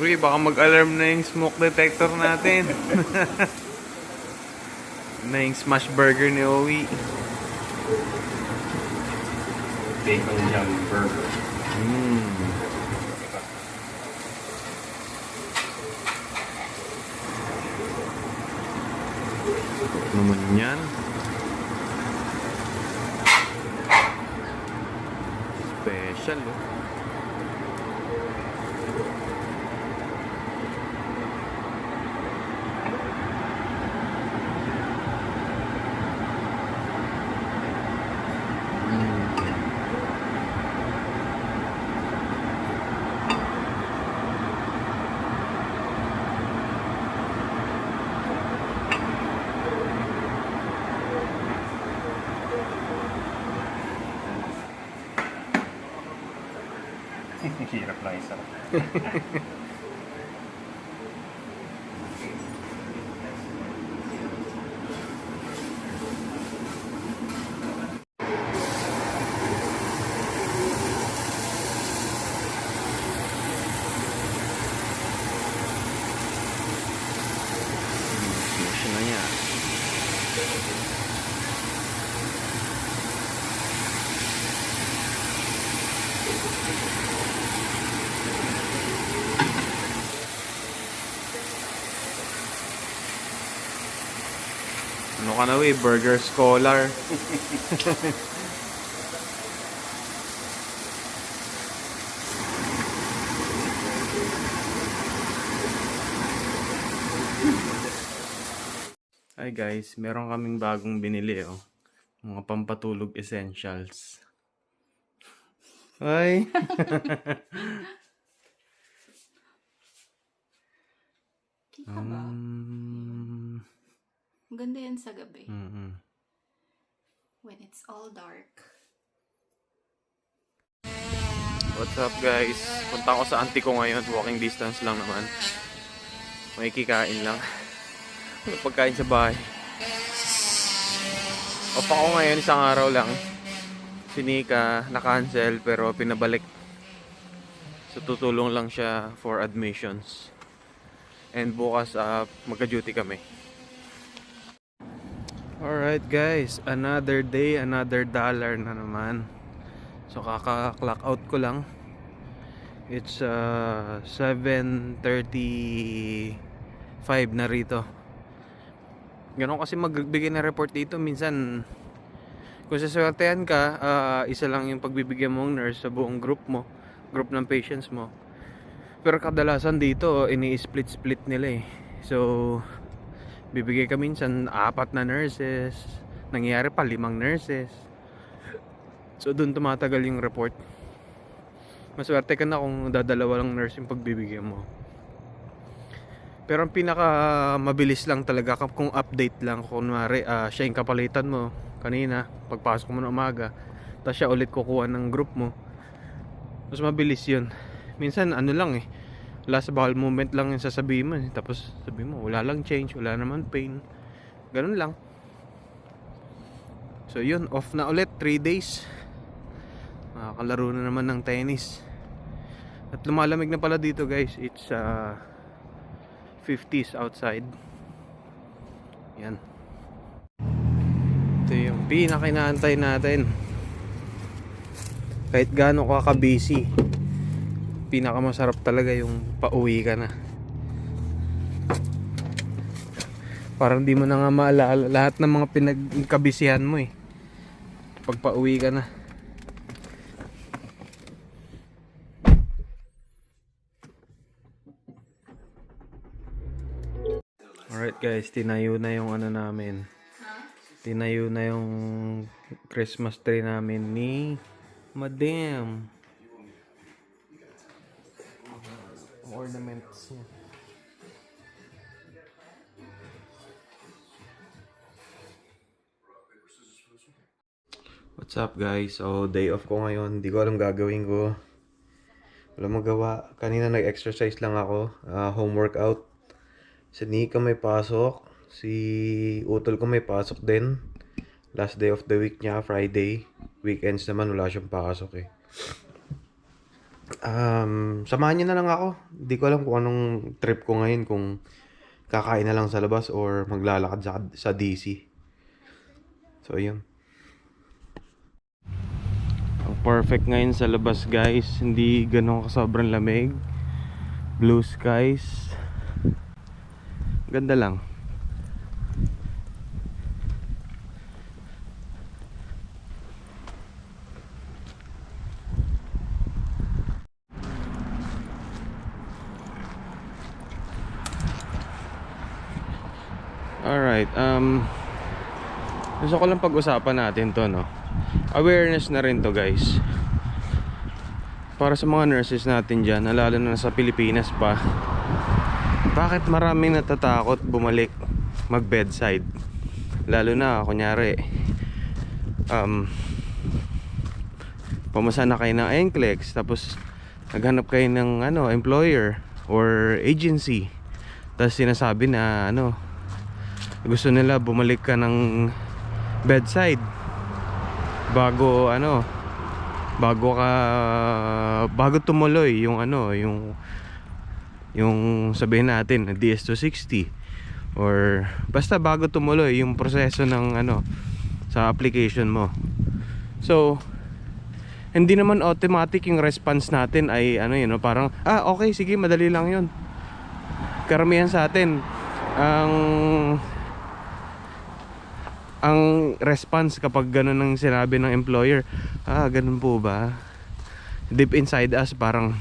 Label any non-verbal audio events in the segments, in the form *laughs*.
Uy, baka mag-alarm na yung smoke detector natin. *laughs* na yung smash burger ni Owi. Bacon jam burger. Mm. Naman yan. Special, oh. Hirap lang *laughs* isa. Smash na niya. Ano ka na we, burger scholar. Hi guys, meron kaming bagong binili oh. Mga pampatulog essentials. Ay. *laughs* Kita ba? um, Maganda yan sa gabi. mm When it's all dark. What's up guys? Punta ako sa auntie ko ngayon. Walking distance lang naman. May kikain lang. *laughs* Ano pagkain sa bahay. Off ako ngayon isang araw lang. Si Nika na-cancel pero pinabalik. So tutulong lang siya for admissions. And bukas uh, magka-duty kami. Alright guys, another day, another dollar na naman. So kaka-clock out ko lang. It's uh, 7.35 na rito. Ganon kasi magbigay ng report dito. Minsan, kung saswertehan ka, ah, isa lang yung pagbibigyan mong nurse sa buong group mo. Group ng patients mo. Pero kadalasan dito, ini-split-split nila eh. So, bibigay ka minsan apat na nurses. Nangyayari pa limang nurses. So, doon tumatagal yung report. Maswerte ka na kung dadalawa lang nurse yung pagbibigyan mo. Pero ang pinaka mabilis lang talaga kung update lang kunwari ah, siya yung kapalitan mo kanina pagpasok mo ng umaga tapos siya ulit kukuha ng group mo mas mabilis yun minsan ano lang eh last bowel moment lang yung sasabihin mo eh. tapos sabihin mo wala lang change wala naman pain ganun lang so yun off na ulit 3 days Makakalaro na naman ng tennis. At lumalamig na pala dito guys. It's uh, 50s outside. Yan. Ito yung pinakinaantay natin. Kahit gaano ka. Pinakamasarap talaga yung pauwi ka na. Parang di mo na nga maalala lahat ng mga pinagkabisihan mo eh. Pag pauwi ka na. Alright guys, tinayo na yung ano namin. Tinayo na yung Christmas tree namin ni Madam. Ornaments niya. What's up guys? So day off ko ngayon. Hindi ko alam gagawin ko. Wala magawa. Kanina nag-exercise lang ako. Ah, home workout. Si Nika may pasok. Si Utol ko may pasok din. Last day of the week niya, Friday. Weekends naman wala siyang pasok eh. Um, samahan niyo na lang ako. Hindi ko alam kung anong trip ko ngayon kung kakain na lang sa labas or maglalakad sa, sa DC. So, yun. Ang perfect ngayon sa labas, guys. Hindi ganun kasobrang lamig. Blue skies. Ganda lang. Alright, um Gusto ko lang pag-usapan natin to, no? Awareness na rin to, guys. Para sa mga nurses natin dyan, Lalo na sa Pilipinas pa Bakit maraming natatakot bumalik Mag-bedside? Lalo na, kunyari Um Pamasa na kayo ng NCLEX Tapos Naghanap kayo ng ano, employer Or agency. Tapos sinasabi na ano gusto nila bumalik ka ng bedside. Bago ano bago ka bago tumuloy yung ano yung yung sabihin natin DS260 or basta bago tumuloy yung proseso ng ano sa application mo. So hindi naman automatic yung response natin ay ano yun parang ah okay sige madali lang yun. Karamihan sa atin ang ang response kapag ganun ang sinabi ng employer ah ganun po ba? Deep inside us parang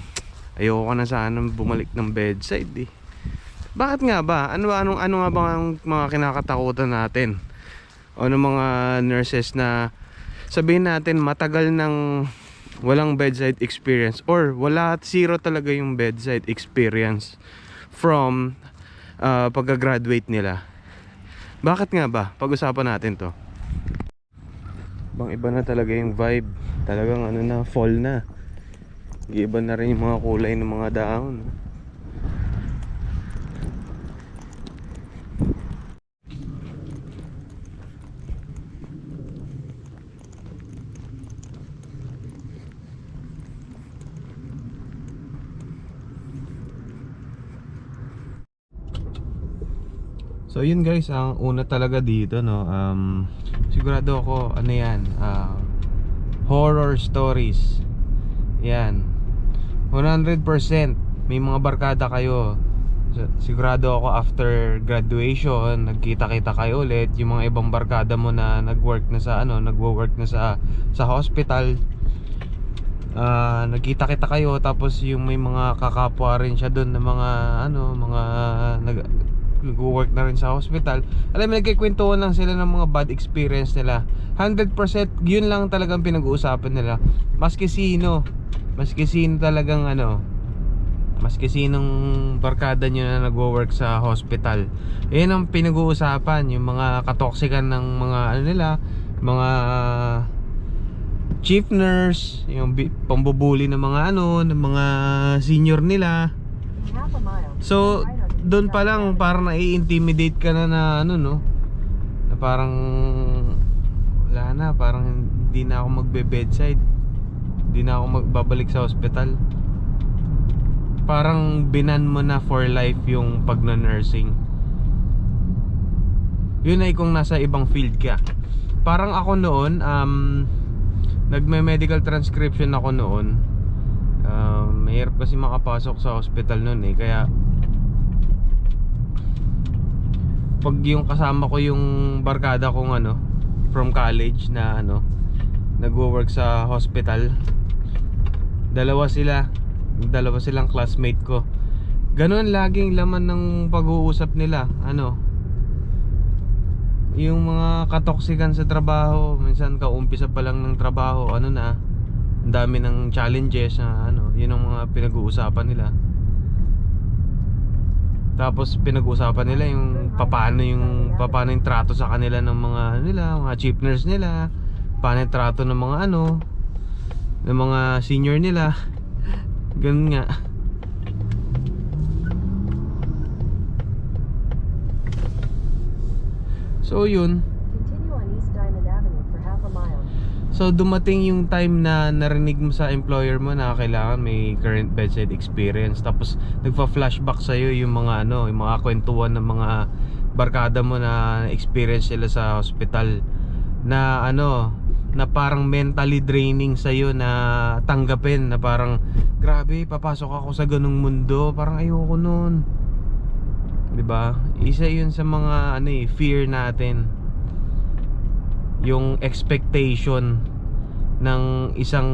ayoko na sana bumalik ng bedside eh. Bakit nga ba? Ano anong ano nga ba ang mga kinakatakutan natin? O ng mga nurses na sabihin natin matagal ng walang bedside experience or wala at zero talaga yung bedside experience from uh, pagka-graduate nila bakit nga ba? Pag-usapan natin to. Bang iba na talaga yung vibe. Talagang ano na, fall na. Iba na rin yung mga kulay ng mga dahon. So yun guys, ang una talaga dito no, um, sigurado ako ano yan, ah, horror stories. Yan. 100% may mga barkada kayo. Sigurado ako after graduation, nagkita-kita kayo ulit yung mga ibang barkada mo na nag-work na sa ano, nagwo-work na sa sa hospital. Ah, nagkita-kita kayo tapos yung may mga kakapwa rin siya doon na mga ano, mga nag nag-work na rin sa hospital. Alam mo nagkikwentuhan lang sila ng mga bad experience nila. 100% yun lang talagang pinag-uusapan nila. Maski sino maski sino talagang ano maski sinong barkada nyo na nagwo-work sa hospital. Yun ang pinag-uusapan yung mga katoksikan ng mga ano nila mga chief nurse yung pambubuli ng mga ano ng mga senior nila. So, doon pa lang parang nai-intimidate ka na na ano no? Na parang wala na parang hindi na ako magbe-bedside. Hindi na ako magbabalik sa hospital. Parang binan mo na for life yung pagna-nursing yun ay kung nasa ibang field ka. Parang ako noon um, nagme-medical transcription ako noon. Um, mahirap kasi makapasok sa hospital noon eh kaya pag yung kasama ko yung barkada kong ano from college na ano nagwo-work sa hospital. Dalawa sila dalawa silang classmate ko. Ganun laging laman ng pag-uusap nila ano. Yung mga katoksikan sa trabaho minsan kaumpisa pa lang ng trabaho ano na ang dami ng challenges na ano yun ang mga pinag-uusapan nila tapos pinag-usapan nila yung paano yung paano yung trato sa kanila ng mga ano nila, mga chief nurse nila, paano yung trato ng mga ano ng mga senior nila. Ganun nga. So yun. So dumating yung time na narinig mo sa employer mo na kailangan may current bedside experience. Tapos nagfa-flashback sa yung mga ano, yung mga kwentuhan ng mga barkada mo na experience sila sa hospital na ano na parang mentally draining sa na tanggapin na parang grabe papasok ako sa ganung mundo. Parang ayoko noon 'di ba isa 'yun sa mga ano eh fear natin. Yung expectation ng isang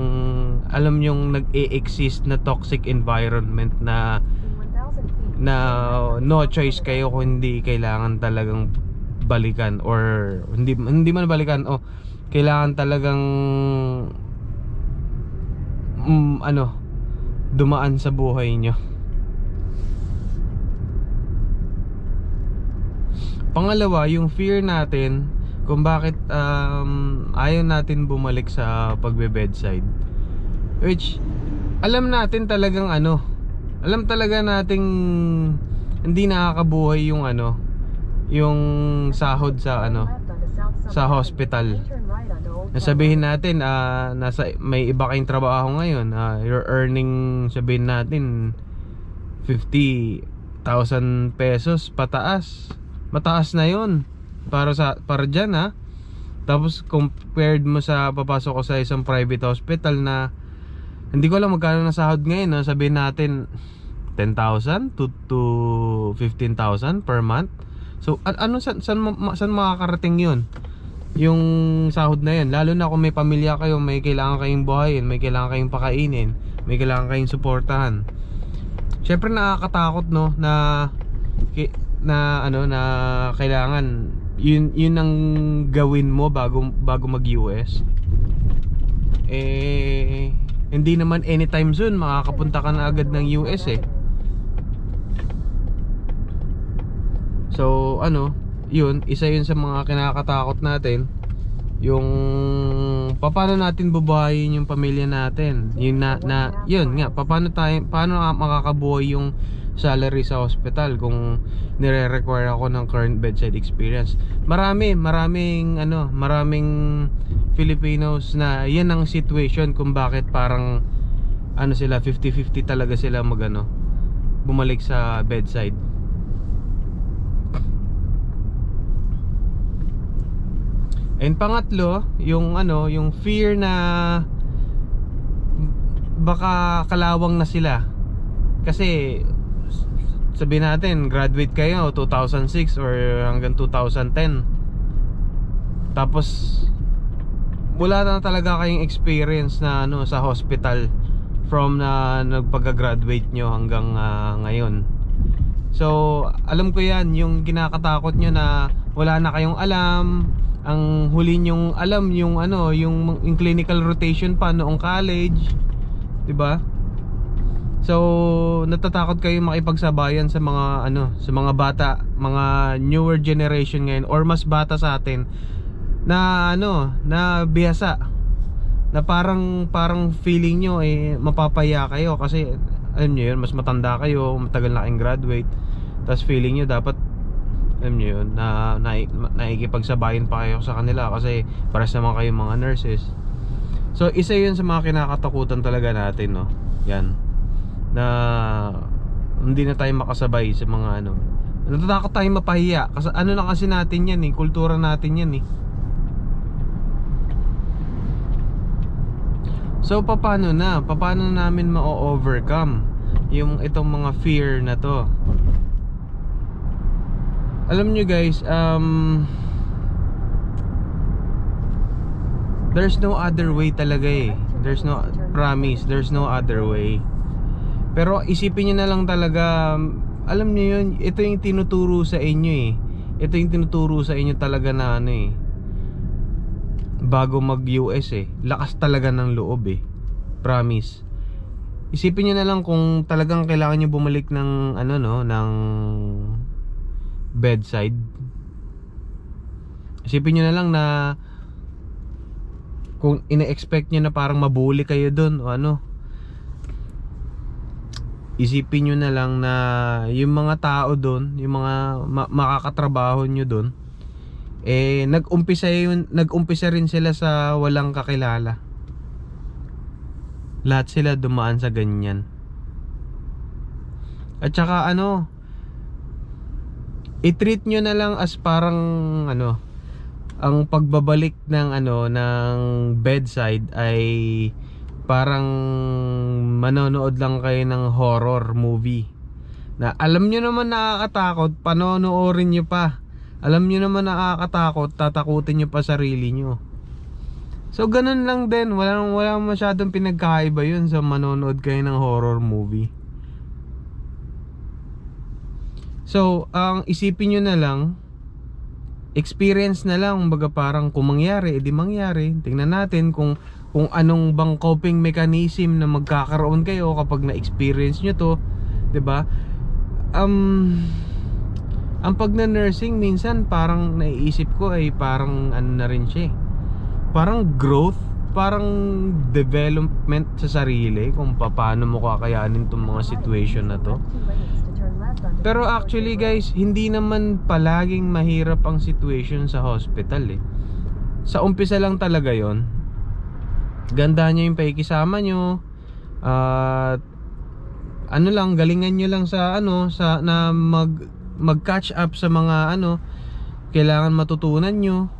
alam yung nag-e-exist na toxic environment na na no choice kayo kung hindi kailangan talagang balikan or hindi hindi man balikan oh kailangan talagang mm, ano dumaan sa buhay nyo. Pangalawa yung fear natin kung bakit um, ayaw natin bumalik sa pagbe-bedside. Which alam natin talagang ano alam talaga nating hindi nakakabuhay yung ano yung sahod sa ano sa hospital. Sabihin natin ah, nasa may iba kayong trabaho ngayon ah, you're earning sabihin natin 50,000 pesos pataas. Mataas na yon para sa para diyan ha? Tapos compared mo sa papasok ko sa isang private hospital na hindi ko alam magkano na sahod ngayon no? sabihin natin 10,000 to, to 15,000 per month. So ano saan, ma- saan makakarating yun? Yung sahod na yun. Lalo na kung may pamilya kayo may kailangan kayong buhayin may kailangan kayong pakainin may kailangan kayong suportahan. Syempre nakakatakot no? Na na ano na kailangan yun yun ang gawin mo bago bago mag US eh hindi naman anytime soon makakapunta ka na agad ng US eh. So ano, yun, isa yun sa mga kinakatakot natin yung paano natin bubuhayin yung pamilya natin? Yun na, na yun nga paano tayo paano makakabuhay yung salary sa hospital kung nire-require ako ng current bedside experience marami maraming ano maraming Filipinos na yan ang situation kung bakit parang ano sila 50-50 talaga sila magano bumalik sa bedside And pangatlo, yung ano, yung fear na baka kalawang na sila. Kasi sabihin natin, graduate kayo 2006 or hanggang 2010. Tapos wala na talaga kayong experience na ano sa hospital from na nagpag-graduate nyo hanggang ah, ngayon. So, alam ko 'yan, yung kinakatakot nyo na wala na kayong alam, ang huli nyong alam yung ano, yung, yung clinical rotation pa noong college, 'di ba? So, natatakot kayo makipagsabayan sa mga ano, sa mga bata, mga newer generation ngayon or mas bata sa atin na ano, na bihasa. Na parang parang feeling nyo eh mapapaya kayo kasi alam niyo yun, mas matanda kayo, matagal na kayong graduate. Tapos feeling nyo dapat alam niyo yun, na, na naikipagsabayin pa kayo sa kanila kasi pares naman kayo mga nurses. So isa yun sa mga kinakatakutan talaga natin no. Yan. Na hindi na tayo makasabay sa mga ano. Natatakot tayo mapahiya kasi ano na kasi natin yan eh, kultura natin yan eh. So paano na? Paano namin ma-overcome yung itong mga fear na to? Alam nyo guys, um There's no other way talaga eh. There's no promise, there's no other way. Pero isipin nyo na lang talaga, alam nyo yun, ito yung tinuturo sa inyo eh. Ito yung tinuturo sa inyo talaga na ano eh. Bago mag US eh. Lakas talaga ng loob eh. Promise. Isipin niyo na lang kung talagang kailangan niyo bumalik ng ano no ng bedside. Isipin niyo na lang na kung ina-expect niyo na parang mabuli kayo doon o ano isipin niyo na lang na yung mga tao doon yung mga ma- makakatrabaho niyo doon eh nag-umpisa yun, nag-umpisa rin sila sa walang kakilala. Lahat sila dumaan sa ganyan. At saka ano, i-treat nyo na lang as parang ano, ang pagbabalik ng ano ng bedside ay parang manonood lang kayo ng horror movie. Na alam nyo naman nakakatakot, panonoorin nyo pa. Alam nyo naman nakakatakot, tatakutin nyo pa sarili nyo. So ganun lang din, wala wala masyadong pinagkaiba 'yun sa manonood kayo ng horror movie. So, ang isipin nyo na lang, experience na lang, baga parang kung mangyari, edi mangyari. Tingnan natin kung kung anong bang coping mechanism na magkakaroon kayo kapag na-experience nyo to, 'di ba? Um ang pag na nursing minsan parang naiisip ko ay parang ano na rin siya. eh. Parang growth, parang development sa sarili kung paano mo kakayanin tong mga situation na to. Pero actually guys, hindi naman palaging mahirap ang situation sa hospital eh. Sa umpisa lang talaga yon. Ganda nyo yung paikisama nyo. At ano lang, galingan nyo lang sa ano, sa na mag mag catch up sa mga ano kailangan matutunan nyo.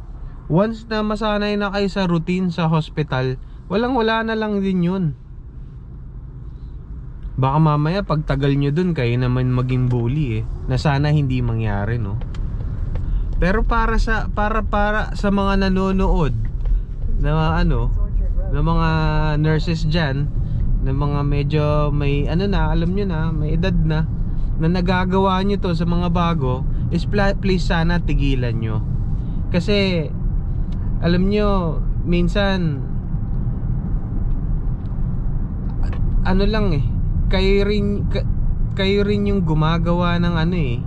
Once na masanay na kayo sa routine sa hospital, walang wala na lang din yun. Baka mamaya pag tagal nyo dun kayo naman maging bully eh na sana hindi mangyari no. Pero para sa para para sa mga nanonood na ano na mga nurses diyan na mga medyo may ano na alam nyo na may edad na na nagagawa nyo to sa mga bago is please sana tigilan nyo. Kasi alam nyo minsan ano lang eh kayo rin ka- kayo rin yung gumagawa ng ano eh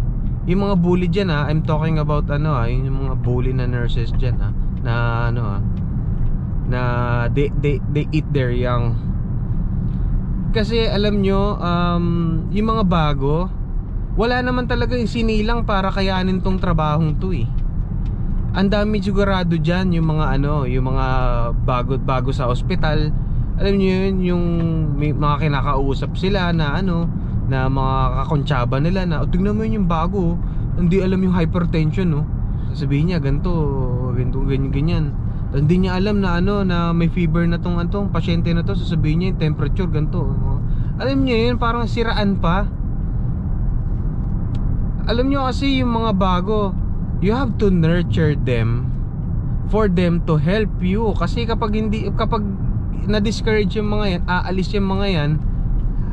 yung mga bully dyan ha I'm talking about ano ha yung mga bully na nurses dyan ha na ano ha na they, they, they eat their young. Kasi alam nyo um, yung mga bago wala naman talaga yung sinilang para kayanin tong trabahong to eh. Ang dami sigurado dyan yung mga ano yung mga bago bago sa ospital. Alam niyo yun yung may mga kinakausap sila na ano na mga kakontsaba nila na "O, tingnan mo yun yung bago oh. hindi alam yung hypertension no sasabihin niya ganito ganito ganyan ganyan Tapos hindi niya alam na ano na may fever na tong antong pasyente na to. Sasabihin niya yung temperature ganito alam niyo yun parang siraan pa. Alam nyo kasi yung mga bago you have to nurture them for them to help you. Kasi kapag hindi kapag na-discourage yung mga yan aalis yung mga yan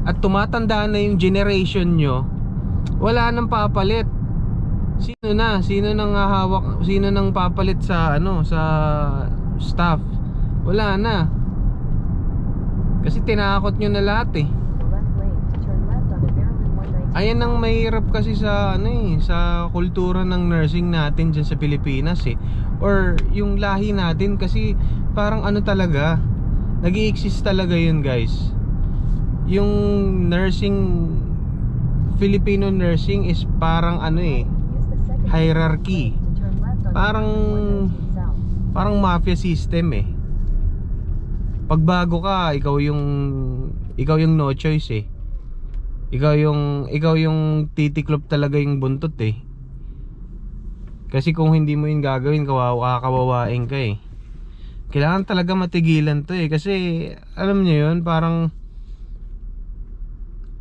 at tumatanda na yung generation nyo wala nang papalit sino na? Sino nang hawak sino nang papalit sa ano sa staff? Wala na. Kasi tinakot nyo na lahat eh. Ayan ang mahirap kasi sa ano eh, sa kultura ng nursing natin diyan sa Pilipinas eh. Or yung lahi natin kasi parang ano talaga, nag-exist talaga yun guys. Yung nursing Filipino nursing is parang ano eh, hierarchy. Parang parang mafia system eh. Pag bago ka, ikaw yung ikaw yung no choice eh. Ikaw yung ikaw yung titiklop talaga yung buntot eh. Kasi kung hindi mo yun gagawin, kawawa kawawain ka eh. Kailangan talaga matigilan to eh kasi alam niyo yun, parang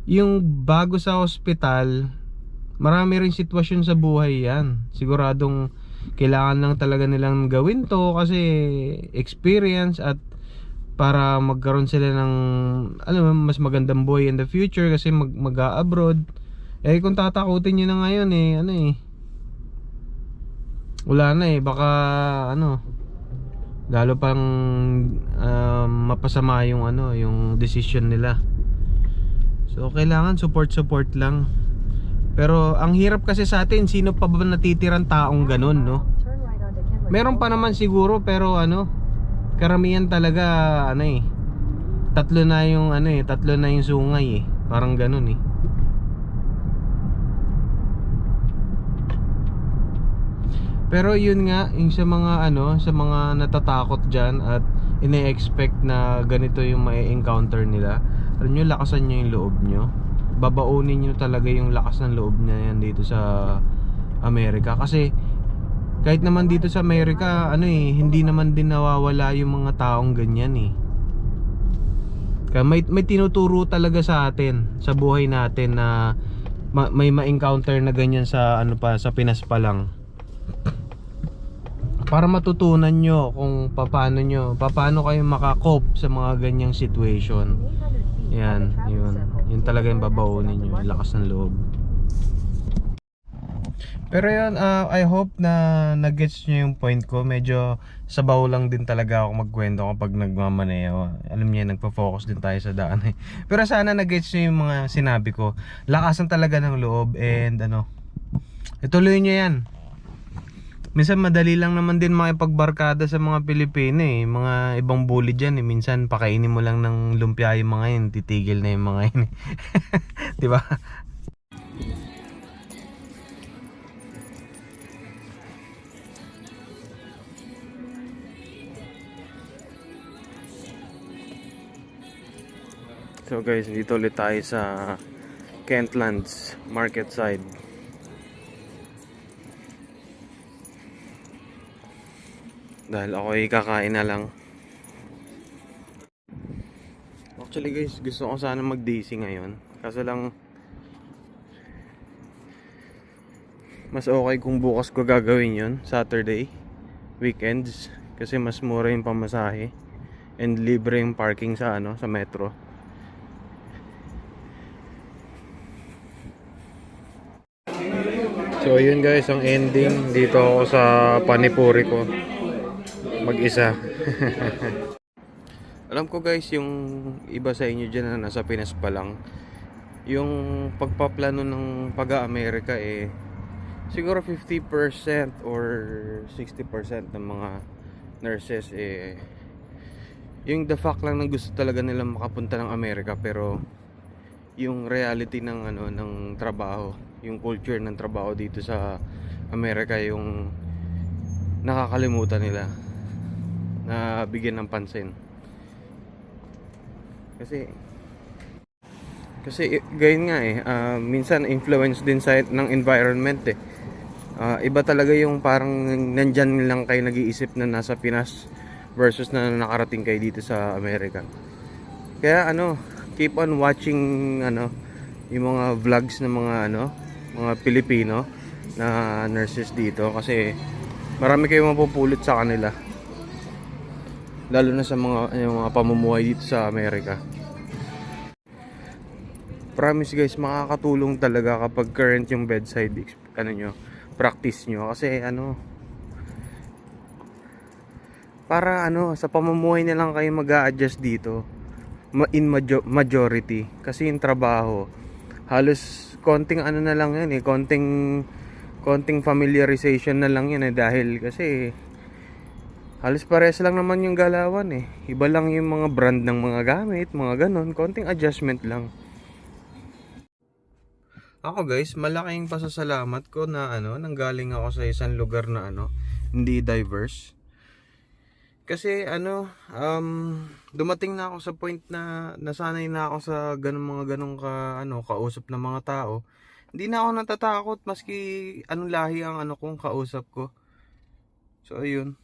yung bago sa ospital, marami rin sitwasyon sa buhay yan. Siguradong kailangan lang talaga nilang gawin to kasi experience at para magkaroon sila ng ano mas magandang buhay in the future kasi mag mag-abroad eh kung tatakutin niyo na ngayon eh ano eh. Wala na eh. Baka ano lalo pang um, mapasama yung ano yung decision nila. So kailangan support support lang pero ang hirap kasi sa atin sino pa ba natitirang taong ganun no? Meron pa naman siguro pero ano karamihan talaga ano eh tatlo na yung ano eh tatlo na yung sungay eh. Parang ganun eh. Pero yun nga, yung sa mga ano, sa mga natatakot dyan at ine-expect na ganito yung may encounter nila, alam nyo, lakasan nyo yung loob nyo. Babaunin nyo talaga yung lakas ng loob niya yan dito sa Amerika. Kasi kahit naman dito sa Amerika, ano eh, hindi naman din nawawala yung mga taong ganyan eh. Kaya may, may tinuturo talaga sa atin, sa buhay natin na ma- may ma-encounter na ganyan sa ano pa, sa Pinas pa lang para matutunan nyo kung paano nyo, paano kayo makakop sa mga ganyang situation. Yan, yun. Yun talaga yung babaunin nyo, yung lakas ng loob. Pero yun, ah, I hope na nag-gets nyo yung point ko. Medyo sabaw lang din talaga ako magkwento kapag nagmamaneo. Alam niyo, nagpo-focus din tayo sa daan eh. *laughs* Pero sana nag-gets nyo yung mga sinabi ko. Lakasan talaga ng loob and ano, ituloy nyo yan. Minsan madali lang naman din makipagbarkada sa mga Pilipino eh. Mga ibang bully dyan eh. Minsan pakainin mo lang ng lumpia yung mga yun. Titigil na yung mga yun eh. *laughs* Di ba? So guys, dito ulit tayo sa Kentlands Market Side. Dahil ako ay kakain na lang. Actually guys, gusto ko sana mag-DC ngayon. Kaso lang mas okay kung bukas ko gagawin yun, Saturday, weekends. Kasi mas mura yung pamasahe and libre yung parking sa ano, sa metro. So yun guys, ang ending dito ako sa panipuri ko. Mag-isa. *laughs* Alam ko guys, yung iba sa inyo dyan na nasa Pinas pa lang, yung pagpaplano ng pag-Amerika eh, siguro 50% or 60% ng mga nurses eh, yung the fact lang na gusto talaga nilang makapunta ng Amerika pero yung reality ng ano ng trabaho, yung culture ng trabaho dito sa Amerika yung nakakalimutan nila na bigyan ng pansin. Kasi kasi gayon nga eh, ah, minsan influence din sa ng environment eh. Ah, iba talaga yung parang nandyan lang kayo nag-iisip na nasa Pinas versus na nakarating kayo dito sa Amerika. Kaya ano, keep on watching ano yung mga vlogs ng mga ano, mga Pilipino na nurses dito kasi marami kayong mapupulot sa kanila. Lalo na sa mga yung mga pamumuhay dito sa Amerika. Promise guys, makakatulong talaga kapag current yung bedside ano nyo, practice nyo kasi ano para ano sa pamumuhay na lang kayo mag adjust dito in majo- majority kasi yung trabaho halos konting ano na lang yan eh konting konting familiarization na lang yan eh dahil kasi halos pares lang naman yung galawan eh iba lang yung mga brand ng mga gamit mga ganon konting adjustment lang ako guys malaking pasasalamat ko na ano nanggaling ako sa isang lugar na ano hindi diverse kasi ano, um, dumating na ako sa point na nasanay na ako sa ganung mga ganong ka, ano, kausap ng mga tao. Hindi na ako natatakot maski anong lahi ang ano kong kausap ko. So ayun.